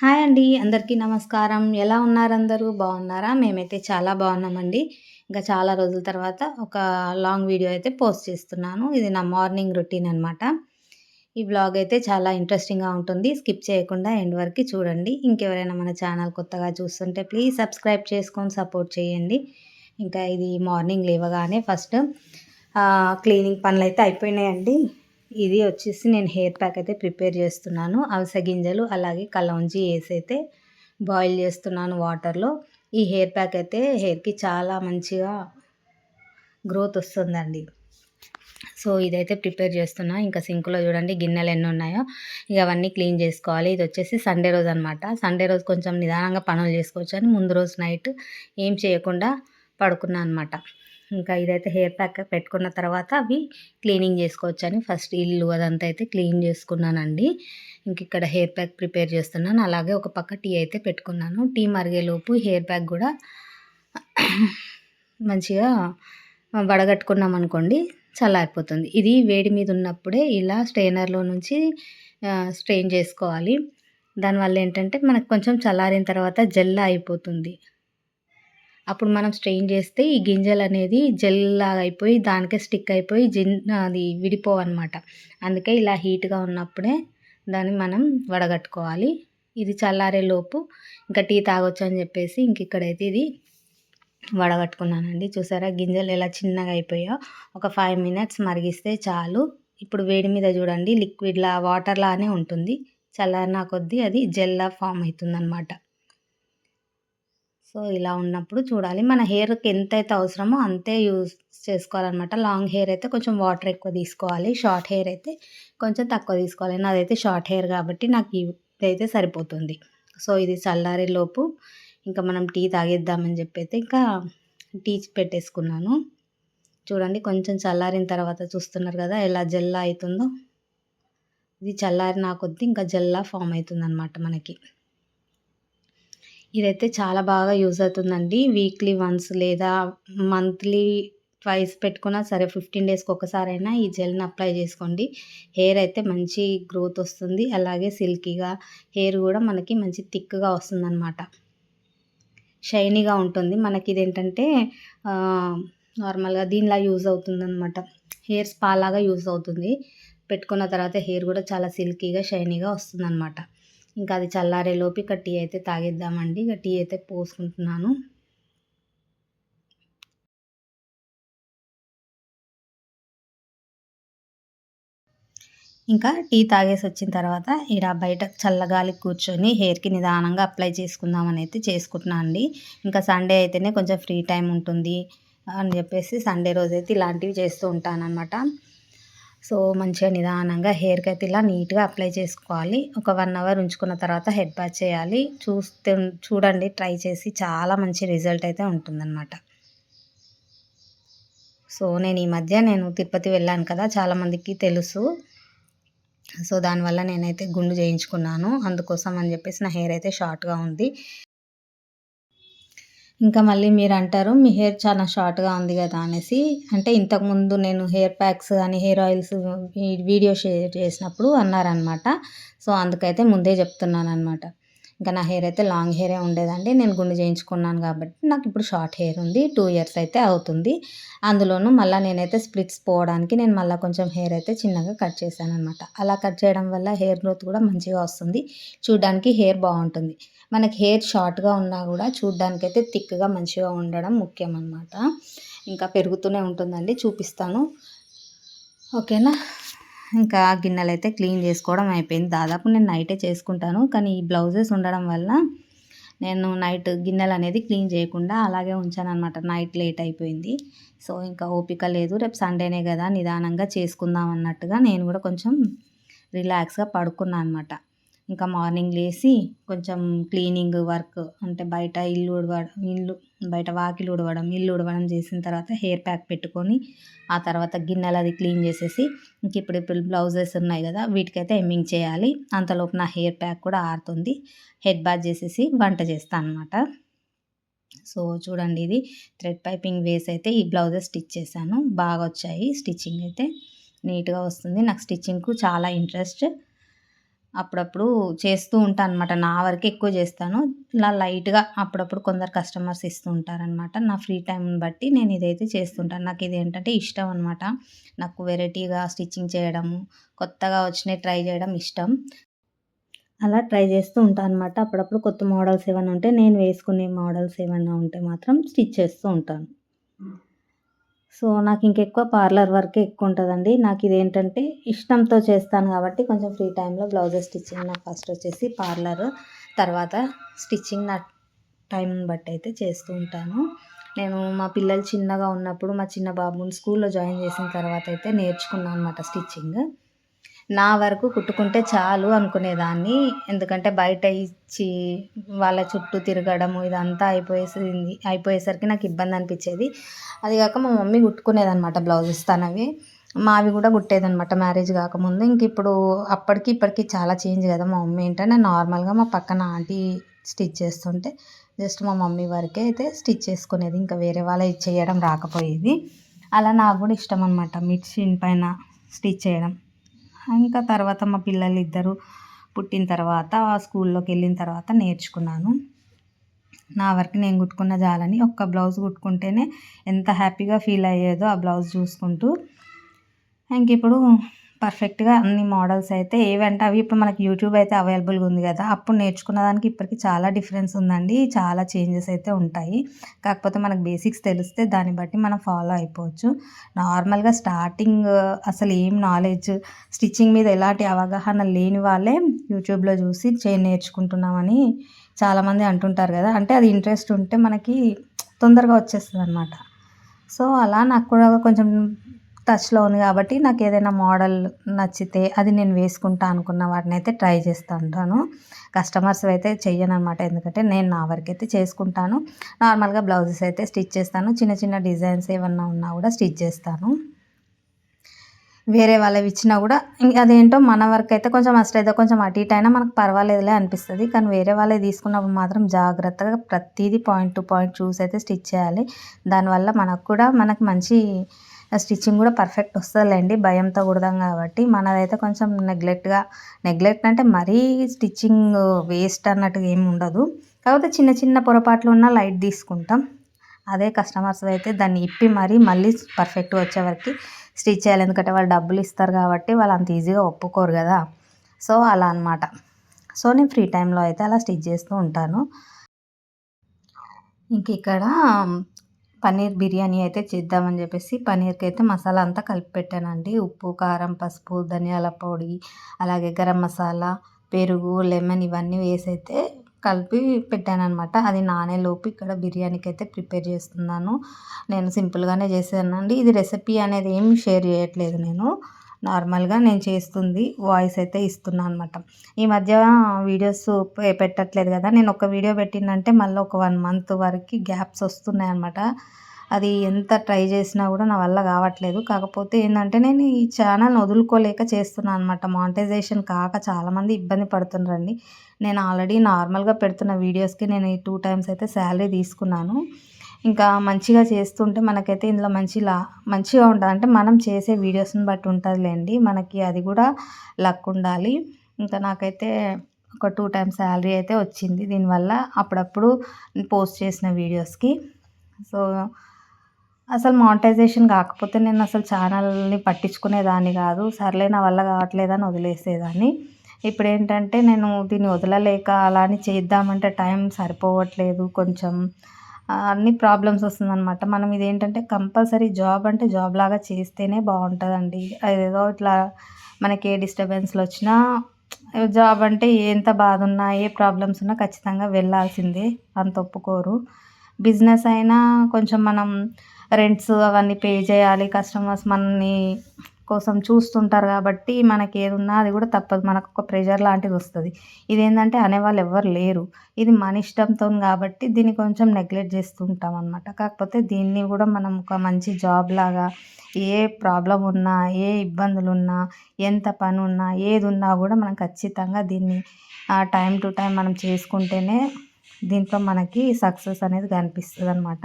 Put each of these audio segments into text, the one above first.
Hi అండి అందరికీ నమస్కారం. ఎలా ఉన్నారు అందరూ? బాగున్నారా? మేమైతే చాలా బాగున్నామండి. ఇంకా చాలా రోజుల తర్వాత ఒక లాంగ్ వీడియో అయితే పోస్ట్ చేస్తున్నాను. ఇది నా మార్నింగ్ రొటీన్ అనమాట ఈ బ్లాగ్ అయితే చాలా ఇంట్రెస్టింగ్గా ఉంటుంది. స్కిప్ చేయకుండా ఎండ్ వరకు చూడండి. ఇంకెవరైనా మన ఛానల్ కొత్తగా చూస్తుంటే ప్లీజ్ సబ్స్క్రైబ్ చేసుకొని సపోర్ట్ చేయండి. ఇంకా ఇది మార్నింగ్ లేవగానే ఫస్ట్ క్లీనింగ్ పనులు అయితే అయిపోయినాయండి. ఇది వచ్చేసి నేను హెయిర్ ప్యాక్ అయితే ప్రిపేర్ చేస్తున్నాను. అవిసె గింజలు అలాగే కలౌంజి వేసి అయితే బాయిల్ చేస్తున్నాను వాటర్లో. ఈ హెయిర్ ప్యాక్ అయితే హెయిర్కి చాలా మంచిగా గ్రోత్ వస్తుందండి. సో ఇదైతే ప్రిపేర్ చేస్తున్నా. ఇంకా సింక్లో చూడండి గిన్నెలు ఎన్ని ఉన్నాయో. ఇక అవన్నీ క్లీన్ చేసుకోవాలి. ఇది వచ్చేసి సండే రోజు అనమాట సండే రోజు కొంచెం నిదానంగా పనులు చేసుకోవచ్చు అని ముందు రోజు నైట్ ఏం చేయకుండా పడుకున్నా అనమాట ఇంకా ఇదైతే హెయిర్ ప్యాక్ పెట్టుకున్న తర్వాత అవి క్లీనింగ్ చేసుకోవచ్చు అని ఫస్ట్ ఇల్లు అదంతా అయితే క్లీన్ చేసుకున్నానండి. ఇంక ఇక్కడ హెయిర్ ప్యాక్ ప్రిపేర్ చేస్తున్నాను. అలాగే ఒక పక్క టీ అయితే పెట్టుకున్నాను. టీ మరిగేలోపు హెయిర్ ప్యాక్ కూడా మంచిగా వడగట్టుకున్నాం అనుకోండి చల్లారిపోతుంది. ఇది వేడి మీద ఉన్నప్పుడే ఇలా స్ట్రెయినర్లో నుంచి స్ట్రెయిన్ చేసుకోవాలి. దానివల్ల ఏంటంటే మనకు కొంచెం చల్లారిన తర్వాత జెల్లా అయిపోతుంది. అప్పుడు మనం స్ట్రెయిన్ చేస్తే ఈ గింజలు అనేది జెల్ లాగా అయిపోయి దానికే స్టిక్ అయిపోయి జిన్ అది విడిపోవన్నమాట. అందుకే ఇలా హీట్గా ఉన్నప్పుడే దాన్ని మనం వడగట్టుకోవాలి. ఇది చల్లారే లోపు ఇంకా టీ తాగొచ్చు అని చెప్పేసి ఇంక ఇక్కడైతే ఇది వడగట్టుకున్నానండి. చూసారా గింజలు ఎలా చిన్నగా అయిపోయా ఒక ఫైవ్ మినిట్స్ మరిగిస్తే చాలు. ఇప్పుడు వేడి మీద చూడండి లిక్విడ్లా వాటర్లానే ఉంటుంది. చల్లారిన కొద్దీ అది జెల్లా ఫామ్ అవుతుందన్నమాట. సో ఇలా ఉన్నప్పుడు చూడాలి. మన హెయిర్కి ఎంత అయితే అవసరమో అంతే యూజ్ చేసుకోవాలన్నమాట. లాంగ్ హెయిర్ అయితే కొంచెం వాటర్ ఎక్కువ తీసుకోవాలి. షార్ట్ హెయిర్ అయితే కొంచెం తక్కువ తీసుకోవాలి. నాదైతే షార్ట్ హెయిర్ కాబట్టి నాకు ఇదైతే సరిపోతుంది. సో ఇది చల్లారే లోపు ఇంకా మనం టీ తాగేద్దామని చెప్పి అయితే ఇంకా టీ పెట్టేసుకున్నాను. చూడండి కొంచెం చల్లారిన తర్వాత చూస్తున్నారు కదా ఎలా జల్లా అవుతుందో ఇది చల్లారిన కొద్దీ ఇంకా జల్లా ఫామ్ అవుతుందనమాట మనకి. ఇదైతే చాలా బాగా యూజ్ అవుతుందండి. వీక్లీ వన్స్ లేదా మంత్లీ ట్వైస్ పెట్టుకున్నా సరే ఫిఫ్టీన్ డేస్కి ఒకసారైనా ఈ జెల్ని అప్లై చేసుకోండి. హెయిర్ అయితే మంచి గ్రోత్ వస్తుంది. అలాగే సిల్కీగా హెయిర్ కూడా మనకి మంచి థిక్గా వస్తుందన్నమాట. షైనీగా ఉంటుంది. మనకి ఇదేంటంటే నార్మల్గా దీనిలా యూజ్ అవుతుంది అనమాట హెయిర్ స్పా లాగా యూజ్ అవుతుంది. పెట్టుకున్న తర్వాత హెయిర్ కూడా చాలా సిల్కీగా షైనీగా వస్తుందన్నమాట. ఇంకా అది చల్లారేలోపు ఇక టీ అయితే తాగేద్దామండి. ఇక టీ అయితే పోసుకుంటున్నాను. ఇంకా టీ తాగేసి వచ్చిన తర్వాత ఇక్కడ బయట చల్లగాలి కూర్చొని హెయిర్కి నిదానంగా అప్లై చేసుకుందామని అయితే చేసుకుంటున్నాను అండి. ఇంకా సండే అయితేనే కొంచెం ఫ్రీ టైం ఉంటుంది అని చెప్పేసి సండే రోజైతే ఇలాంటివి చేస్తూ ఉంటాను అనమాట సో మంచిగా నిదానంగా హెయిర్కి అయితే ఇలా నీట్గా అప్లై చేసుకోవాలి. ఒక వన్ అవర్ ఉంచుకున్న తర్వాత హెడ్ బాత్ చేయాలి. చూస్తే చూడండి ట్రై చేసి చాలా మంచి రిజల్ట్ అయితే ఉంటుందన్నమాట. సో నేను ఈ మధ్య నేను తిరుపతి వెళ్ళాను కదా చాలామందికి తెలుసు. సో దానివల్ల నేనైతే గుండు చేయించుకున్నాను. అందుకోసం అని చెప్పేసి నా హెయిర్ అయితే షార్ట్గా ఉంది. ఇంకా మళ్ళీ మీరు అంటారు మీ హెయిర్ చాలా షార్ట్గా ఉంది కదా అనేసి. అంటే ఇంతకుముందు నేను హెయిర్ ప్యాక్స్ కానీ హెయిర్ ఆయిల్స్ వీడియో షేర్ చేసినప్పుడు అన్నారనమాట సో అందుకైతే ముందే చెప్తున్నాను అనమాట ఇంకా నా హెయిర్ అయితే లాంగ్ హెయిరే ఉండేదండి. నేను గుండు చేయించుకున్నాను కాబట్టి నాకు ఇప్పుడు షార్ట్ హెయిర్ ఉంది. టూ ఇయర్స్ అయితే అవుతుంది. అందులోనూ మళ్ళీ నేనైతే స్ప్లిట్స్ పోవడానికి నేను మళ్ళీ కొంచెం హెయిర్ అయితే చిన్నగా కట్ చేశాను అనమాట అలా కట్ చేయడం వల్ల హెయిర్ గ్రోత్ కూడా మంచిగా వస్తుంది. చూడడానికి హెయిర్ బాగుంటుంది. మనకి హెయిర్ షార్ట్గా ఉన్నా కూడా చూడడానికి అయితే థిక్గా మంచిగా ఉండడం ముఖ్యం అనమాట ఇంకా పెరుగుతూనే ఉంటుందండి. చూపిస్తాను. ఓకేనా? ఇంకా గిన్నెలు అయితే క్లీన్ చేసుకోవడం అయిపోయింది. దాదాపు నేను నైటే చేసుకుంటాను. కానీ ఈ బ్లౌజెస్ ఉండడం వల్ల నేను నైట్ గిన్నెలు అనేది క్లీన్ చేయకుండా అలాగే ఉంచాను అనమాట నైట్ లేట్ అయిపోయింది. సో ఇంకా ఓపిక లేదు. రేపు సండేనే కదా నిదానంగా చేసుకుందాం అన్నట్టుగా నేను కూడా కొంచెం రిలాక్స్గా పడుకున్నాను అనమాట ఇంకా మార్నింగ్ లేచి కొంచెం క్లీనింగ్ వర్క్ అంటే బయట ఇల్లు ఉడవడం ఇల్లు బయట వాకిలు ఉడవడం ఇల్లు ఉడవడం చేసిన తర్వాత హెయిర్ ప్యాక్ పెట్టుకొని ఆ తర్వాత గిన్నెలు అది క్లీన్ చేసేసి ఇంక ఇప్పుడు ఇప్పుడు బ్లౌజెస్ ఉన్నాయి కదా వీటికైతే ఎమ్మింగ్ చేయాలి. అంతలోపు నా హెయిర్ ప్యాక్ కూడా ఆరుతుంది. హెడ్ బాత్ చేసేసి వంట చేస్తాను అనమాట సో చూడండి ఇది థ్రెడ్ పైపింగ్ వేసి అయితే ఈ బ్లౌజెస్ స్టిచ్ చేశాను. బాగా వచ్చాయి స్టిచ్చింగ్ అయితే. నీట్గా వస్తుంది. నాకు స్టిచ్చింగ్కు చాలా ఇంట్రెస్ట్. అప్పుడప్పుడు చేస్తూ ఉంటాను అనమాట నా వరకు ఎక్కువ చేస్తాను. ఇలా లైట్గా అప్పుడప్పుడు కొందరు కస్టమర్స్ ఇస్తూ ఉంటారనమాట నా ఫ్రీ టైంని బట్టి నేను ఇదైతే చేస్తుంటాను. నాకు ఇది ఏంటంటే ఇష్టం అనమాట నాకు వెరైటీగా స్టిచ్చింగ్ చేయడము కొత్తగా వచ్చినవి ట్రై చేయడం ఇష్టం. అలా ట్రై చేస్తూ ఉంటాను అనమాట అప్పుడప్పుడు కొత్త మోడల్స్ ఏమైనా ఉంటే నేను వేసుకునే మోడల్స్ ఏమైనా ఉంటే మాత్రం స్టిచ్ చేస్తూ ఉంటాను. సో నాకు ఇంకెక్కువ పార్లర్ వర్కే ఎక్కువ ఉంటుందండి నాకు ఇదేంటంటే ఇష్టంతో చేస్తాను కాబట్టి కొంచెం ఫ్రీ టైంలో బ్లౌజెస్ స్టిచ్చింగ్ నాకు ఫస్ట్ వచ్చేసి పార్లర్ తర్వాత స్టిచ్చింగ్ నా టైంని బట్టి అయితే చేస్తూ ఉంటాను. నేను మా పిల్లలు చిన్నగా ఉన్నప్పుడు మా చిన్న బాబుని స్కూల్లో జాయిన్ చేసిన తర్వాత అయితే నేర్చుకున్నాను అనమాట స్టిచ్చింగ్. నా వరకు కుట్టుకుంటే చాలు అనుకునేదాన్ని. ఎందుకంటే బయట ఇచ్చి వాళ్ళ చుట్టూ తిరగడము ఇదంతా అయిపోయేసింది అయిపోయేసరికి నాకు ఇబ్బంది అనిపించేది. అది కాక మా మమ్మీ కుట్టుకునేదనమాట బ్లౌజెస్ తనవి. మావి కూడా కుట్టేదనమాట మ్యారేజ్ కాకముందు. ఇంక ఇప్పుడు అప్పటికి ఇప్పటికి చాలా చేంజ్ కదా మా మమ్మీ ఏంటంటే నార్మల్గా మా పక్కన ఆంటీ స్టిచ్ చేస్తుంటే జస్ట్ మా మమ్మీ వరకే అయితే స్టిచ్ చేసుకునేది. ఇంకా వేరే వాళ్ళ చేయడం రాకపోయేది. అలా నాకు కూడా ఇష్టం అనమాట మిషన్ పైన స్టిచ్ చేయడం. ఇంకా తర్వాత మా పిల్లలు ఇద్దరు పుట్టిన తర్వాత స్కూల్లోకి వెళ్ళిన తర్వాత నేర్చుకున్నాను. నా వరకు నేను కుట్టుకున్న జాలని ఒక్క బ్లౌజ్ కుట్టుకుంటేనే ఎంత హ్యాపీగా ఫీల్ అయ్యేదో ఆ బ్లౌజ్ చూసుకుంటూ ఇంక ఇప్పుడు పర్ఫెక్ట్గా అన్ని మోడల్స్ అయితే ఏవంటే అవి ఇప్పుడు మనకి యూట్యూబ్ అయితే అవైలబుల్గా ఉంది కదా అప్పుడు నేర్చుకున్న దానికి ఇప్పటికి చాలా డిఫరెన్స్ ఉందండి. చాలా చేంజెస్ అయితే ఉంటాయి. కాకపోతే మనకు బేసిక్స్ తెలిస్తే దాన్ని బట్టి మనం ఫాలో అయిపోవచ్చు. నార్మల్గా స్టార్టింగ్ అసలు ఏం నాలెడ్జ్ స్టిచ్చింగ్ మీద ఎలాంటి అవగాహన లేని వాళ్ళే యూట్యూబ్లో చూసి చే నేర్చుకుంటున్నామని చాలామంది అంటుంటారు కదా అంటే అది ఇంట్రెస్ట్ ఉంటే మనకి తొందరగా వచ్చేస్తుంది అనమాట సో అలా నాకు కూడా కొంచెం టచ్లో ఉంది కాబట్టి నాకు ఏదైనా మోడల్ నచ్చితే అది నేను వేసుకుంటా అనుకున్న వాటిని అయితే ట్రై చేస్తూ ఉంటాను. కస్టమర్స్ అయితే చెయ్యను అనమాట ఎందుకంటే నేను నా వరకు అయితే చేసుకుంటాను. నార్మల్గా బ్లౌజెస్ అయితే స్టిచ్ చేస్తాను. చిన్న చిన్న డిజైన్స్ ఏమన్నా ఉన్నా కూడా స్టిచ్ చేస్తాను. వేరే వాళ్ళవి ఇచ్చినా కూడా అదేంటో మన వరకు అయితే కొంచెం అస్ట్ అయితే కొంచెం అటు ఇటు అయినా మనకు పర్వాలేదులే అనిపిస్తుంది. కానీ వేరే వాళ్ళే తీసుకున్నప్పుడు మాత్రం జాగ్రత్తగా ప్రతిదీ పాయింట్ టు పాయింట్ చూసి అయితే స్టిచ్ చేయాలి. దానివల్ల మనకు కూడా మనకు మంచి స్టిచ్చింగ్ కూడా పర్ఫెక్ట్ వస్తుందిలేండి భయంతో కుడదాం కాబట్టి. మనదైతే కొంచెం నెగ్లెక్ట్గా నెగ్లెక్ట్ అంటే మరీ స్టిచ్చింగ్ వేస్ట్ అన్నట్టుగా ఏమి ఉండదు. కాకపోతే చిన్న చిన్న పొరపాట్లు ఉన్న లైట్ తీసుకుంటాం. అదే కస్టమర్స్ అయితే దాన్ని ఇప్పి మరీ మళ్ళీ పర్ఫెక్ట్గా వచ్చేవరకు స్టిచ్ చేయాలి. ఎందుకంటే వాళ్ళు డబ్బులు ఇస్తారు కాబట్టి వాళ్ళు అంత ఈజీగా ఒప్పుకోరు కదా. సో అలా అనమాట సో నేను ఫ్రీ టైంలో అయితే అలా స్టిచ్ చేస్తూ ఉంటాను. ఇంక ఇక్కడ పన్నీర్ బిర్యానీ అయితే చేద్దామని చెప్పేసి పన్నీర్కి అయితే మసాలా అంతా కలిపి పెట్టానండి. ఉప్పు కారం పసుపు ధనియాల పొడి అలాగే గరం మసాలా పెరుగు లెమన్ ఇవన్నీ వేసి అయితే కలిపి పెట్టాను అనమాట అది నానేలోపు ఇక్కడ బిర్యానీకి అయితే ప్రిపేర్ చేస్తున్నాను. నేను సింపుల్గానే చేసానండి ఇది రెసిపీ అనేది ఏం షేర్ చేయట్లేదు నేను. నార్మల్గా నేను చేస్తుంది వాయిస్ అయితే ఇస్తున్నాను అనమాట ఈ మధ్య వీడియోస్ పెట్టట్లేదు కదా. నేను ఒక వీడియో పెట్టిందంటే మళ్ళీ ఒక వన్ మంత్ వరకు గ్యాప్స్ వస్తున్నాయి అనమాట అది ఎంత ట్రై చేసినా కూడా నా వల్ల కావట్లేదు. కాకపోతే ఏంటంటే నేను ఈ ఛానల్ వదులుకోలేక చేస్తున్నాను అనమాట మానిటైజేషన్ కాక చాలామంది ఇబ్బంది పడుతున్నారండి నేను ఆల్రెడీ నార్మల్గా పెడుతున్న వీడియోస్కి నేను ఈ టూ టైమ్స్ అయితే శాలరీ తీసుకున్నాను. ఇంకా మంచిగా చేస్తుంటే మనకైతే ఇందులో మంచి లా మంచిగా ఉంటుంది. అంటే మనం చేసే వీడియోస్ని బట్టి ఉంటుందిలేండి. మనకి అది కూడా లక్ ఉండాలి. ఇంకా నాకైతే ఒక టూ టైమ్స్ శాలరీ అయితే వచ్చింది దీనివల్ల అప్పుడప్పుడు పోస్ట్ చేసిన వీడియోస్కి. సో అసలు మానిటైజేషన్ కాకపోతే నేను అసలు ఛానల్ని పట్టించుకునేదాన్ని కాదు. సర్లే నా వల్ల కావట్లేదని వదిలేసేదాన్ని. ఇప్పుడు ఏంటంటే నేను దీన్ని వదలలేక అలా అని చేద్దామంటే టైం సరిపోవట్లేదు. కొంచెం అన్ని ప్రాబ్లమ్స్ వస్తుందన్నమాట. మనం ఇదేంటంటే కంపల్సరీ జాబ్ అంటే జాబ్ లాగా చేస్తేనే బాగుంటుందండి. అదేదో ఇట్లా మనకి ఏ డిస్టర్బెన్స్లు వచ్చినా జాబ్ అంటే ఎంత బాధ ఉన్నా ఏ ప్రాబ్లమ్స్ ఉన్నా ఖచ్చితంగా వెళ్ళాల్సిందే. అంత ఒప్పుకోరు. బిజినెస్ అయినా కొంచెం మనం రెంట్స్ అవన్నీ పే చేయాలి కస్టమర్స్ మనని కోసం చూస్తుంటారు కాబట్టి మనకి ఏది ఉన్నా అది కూడా తప్పదు. మనకు ఒక ప్రెషర్ లాంటిది వస్తుంది. ఇదేంటంటే అనేవాళ్ళు ఎవ్వరు లేరు. ఇది మన ఇష్టంతో కాబట్టి దీన్ని కొంచెం నెగ్లెక్ట్ చేస్తుంటాం అనమాట కాకపోతే దీన్ని కూడా మనం ఒక మంచి జాబ్ లాగా ఏ ప్రాబ్లం ఉన్నా ఏ ఇబ్బందులు ఉన్నా ఎంత పని ఉన్నా ఏది ఉన్నా కూడా మనం ఖచ్చితంగా దీన్ని టైం టు టైం మనం చేసుకుంటేనే దీంట్లో మనకి సక్సెస్ అనేది కనిపిస్తుంది అనమాట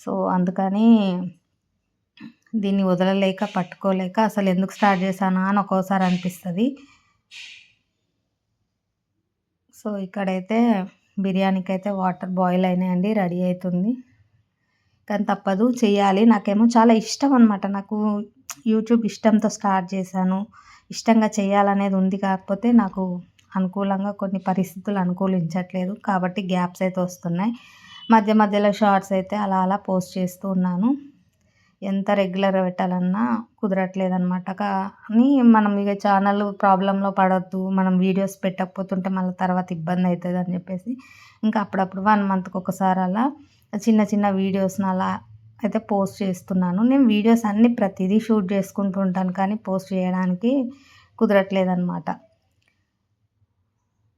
సో అందుకని దీన్ని వదలలేక పట్టుకోలేక అసలు ఎందుకు స్టార్ట్ చేశానా అని ఒక్కోసారి అనిపిస్తుంది. సో ఇక్కడైతే బిర్యానీకి అయితే వాటర్ బాయిల్ అయినాయండి రెడీ అవుతుంది కానీ తప్పదు చేయాలి నాకేమో చాలా ఇష్టం అనమాట నాకు యూట్యూబ్ ఇష్టంతో స్టార్ట్ చేశాను. ఇష్టంగా చేయాలనేది ఉంది కాకపోతే నాకు అనుకూలంగా కొన్ని పరిస్థితులు అనుకూలించట్లేదు. కాబట్టి గ్యాప్స్ అయితే వస్తున్నాయి. మధ్య మధ్యలో షార్ట్స్ అయితే అలా అలా పోస్ట్ చేస్తూ ఉన్నాను. ఎంత రెగ్యులర్గా పెట్టాలన్నా కుదరట్లేదు అనమాట కానీ మనం ఇక ఛానల్ ప్రాబ్లంలో పడవద్దు మనం వీడియోస్ పెట్టకపోతుంటే మళ్ళీ తర్వాత ఇబ్బంది అవుతుంది అని చెప్పేసి ఇంకా అప్పుడప్పుడు వన్ మంత్కి ఒకసారి అలా చిన్న చిన్న వీడియోస్ని అలా అయితే పోస్ట్ చేస్తున్నాను. నేను వీడియోస్ అన్నీ ప్రతిదీ షూట్ చేసుకుంటూ ఉంటాను కానీ పోస్ట్ చేయడానికి కుదరట్లేదన్నమాట.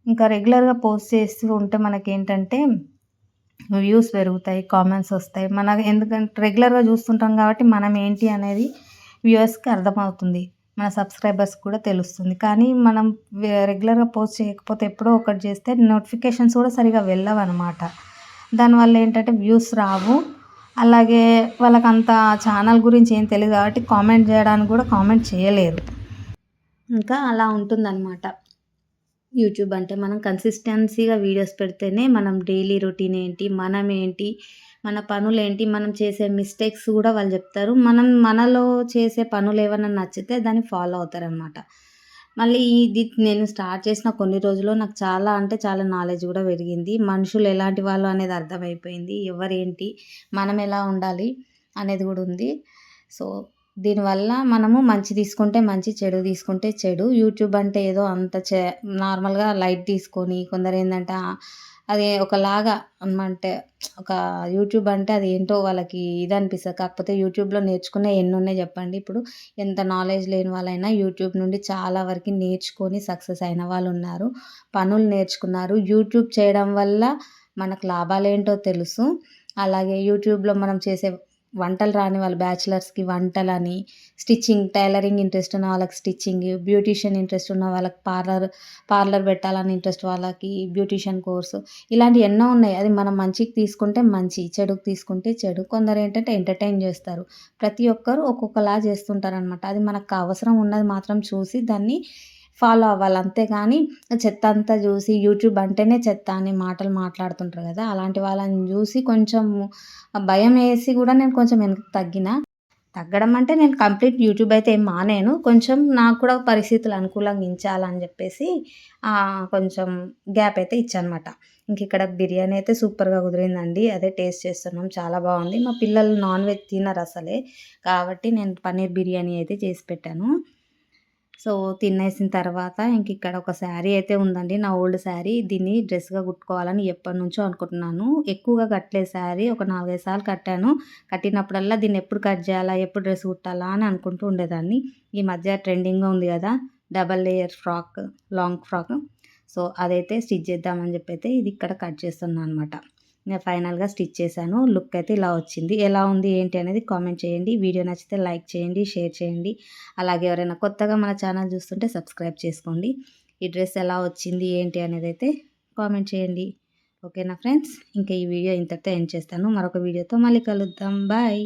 ఇంకా రెగ్యులర్గా పోస్ట్ చేస్తూ ఉంటే మనకి ఏంటంటే వ్యూస్ పెరుగుతాయి కామెంట్స్ వస్తాయి. మన ఎందుకంటే రెగ్యులర్గా చూస్తుంటాం కాబట్టి మనం ఏంటి అనేది వ్యూవర్స్కి అర్థమవుతుంది. మన సబ్స్క్రైబర్స్ కూడా తెలుస్తుంది. కానీ మనం రెగ్యులర్గా పోస్ట్ చేయకపోతే ఎప్పుడో ఒకటి చేస్తే నోటిఫికేషన్స్ కూడా సరిగా వెళ్ళవు అనమాట దానివల్ల ఏంటంటే వ్యూస్ రావు. అలాగే వాళ్ళకి అంత ఛానల్ గురించి ఏం తెలియదు కాబట్టి కామెంట్ చేయడానికి కూడా కామెంట్ చేయలేరు. ఇంకా అలా ఉంటుందన్నమాట. యూట్యూబ్ అంటే మనం కన్సిస్టెన్సీగా వీడియోస్ పెడితేనే మనం డైలీ రొటీన్ ఏంటి మనం ఏంటి మన పనులు ఏంటి మనం చేసే మిస్టేక్స్ కూడా వాళ్ళు చెప్తారు. మనం మనలో చేసే పనులు ఏమైనా నచ్చితే దాన్ని ఫాలో అవుతారనమాట మళ్ళీ ఇది నేను స్టార్ట్ చేసిన కొన్ని రోజుల్లో నాకు చాలా అంటే చాలా నాలెడ్జ్ కూడా పెరిగింది. మనుషులు ఎలాంటి వాళ్ళు అనేది అర్థమైపోయింది. ఎవరేంటి మనం ఎలా ఉండాలి అనేది కూడా ఉంది. సో దీనివల్ల మనము మంచి తీసుకుంటే మంచి చెడు తీసుకుంటే చెడు. యూట్యూబ్ అంటే ఏదో అంత చే నార్మల్గా లైట్ తీసుకొని కొందరు ఏంటంటే అది ఒకలాగా అంటే ఒక యూట్యూబ్ అంటే అది ఏంటో వాళ్ళకి ఇది అనిపిస్తుంది. కాకపోతే యూట్యూబ్లో నేర్చుకునే ఎన్ని ఉన్నాయి చెప్పండి. ఇప్పుడు ఎంత నాలెడ్జ్ లేని వాళ్ళైనా యూట్యూబ్ నుండి చాలా వరకు నేర్చుకొని సక్సెస్ అయిన వాళ్ళు ఉన్నారు పనులు నేర్చుకున్నారు. యూట్యూబ్ చేయడం వల్ల మనకు లాభాలు ఏంటో తెలుసు. అలాగే యూట్యూబ్లో మనం చేసే వంటలు రాని వాళ్ళు బ్యాచిలర్స్కి వంటలని స్టిచ్చింగ్ టైలరింగ్ ఇంట్రెస్ట్ ఉన్న వాళ్ళకి స్టిచ్చింగ్ బ్యూటీషియన్ ఇంట్రెస్ట్ ఉన్న వాళ్ళకి పార్లర్ పార్లర్ పెట్టాలని ఇంట్రెస్ట్ వాళ్ళకి బ్యూటీషియన్ కోర్సు ఇలాంటివి ఎన్నో ఉన్నాయి. అది మనం మంచికి తీసుకుంటే మంచి చెడుకు తీసుకుంటే చెడు. కొందరు ఏంటంటే ఎంటర్టైన్ చేస్తారు. ప్రతి ఒక్కరు ఒక్కొక్కలా చేస్తుంటారు అనమాట అది మనకు అవసరం ఉన్నది మాత్రం చూసి దాన్ని ఫాలో అవ్వాలి. అంతేగాని చెత్త అంతా చూసి యూట్యూబ్ అంటేనే చెత్త అని మాటలు మాట్లాడుతుంటారు కదా. అలాంటి వాళ్ళని చూసి కొంచెం భయం వేసి కూడా నేను కొంచెం వెనక్కి తగ్గిన. తగ్గడం అంటే నేను కంప్లీట్ యూట్యూబ్ అయితే ఏం మానేను. కొంచెం నాకు కూడా పరిస్థితులు అనుకూలంగా ఇచ్చాలని చెప్పేసి కొంచెం గ్యాప్ అయితే ఇచ్చానమాట. ఇంక ఇక్కడ బిర్యానీ అయితే సూపర్గా కుదిరిందండి. అదే టేస్ట్ చేస్తున్నాం. చాలా బాగుంది. మా పిల్లలు నాన్ వెజ్ తినరు అసలే. కాబట్టి నేను పన్నీర్ బిర్యానీ అయితే చేసి పెట్టాను. సో తినేసిన తర్వాత ఇంక ఇక్కడ ఒక శారీ అయితే ఉందండి. నా ఓల్డ్ శారీ. దీన్ని డ్రెస్గా కుట్టుకోవాలని ఎప్పటి నుంచో అనుకుంటున్నాను. ఎక్కువగా కట్టలేదు శారీ. ఒక నాలుగైదు సార్లు కట్టాను. కట్టినప్పుడల్లా దీన్ని ఎప్పుడు కట్ చేయాలా ఎప్పుడు డ్రెస్ కుట్టాలా అని అనుకుంటూ ఉండేదాన్ని. ఈ మధ్య ట్రెండింగ్గా ఉంది కదా double layer frock long frock. So అదైతే స్టిచ్ చేద్దామని చెప్పి అయితే ఇది ఇక్కడ కట్ చేస్తున్నాను అనమాట నేను ఫైనల్గా స్టిచ్ చేశాను. లుక్ అయితే ఇలా వచ్చింది. ఎలా ఉంది ఏంటి అనేది కామెంట్ చేయండి. వీడియో నచ్చితే లైక్ చేయండి షేర్ చేయండి. అలాగే ఎవరైనా కొత్తగా మన ఛానల్ చూస్తుంటే సబ్స్క్రైబ్ చేసుకోండి. ఈ డ్రెస్ ఎలా వచ్చింది ఏంటి అనేది అయితే కామెంట్ చేయండి. ఓకేనా ఫ్రెండ్స్? ఇంకా ఈ వీడియో ఇంతటితో ఎండ్ చేస్తాను. మరొక వీడియోతో మళ్ళీ కలుద్దాం. బాయ్.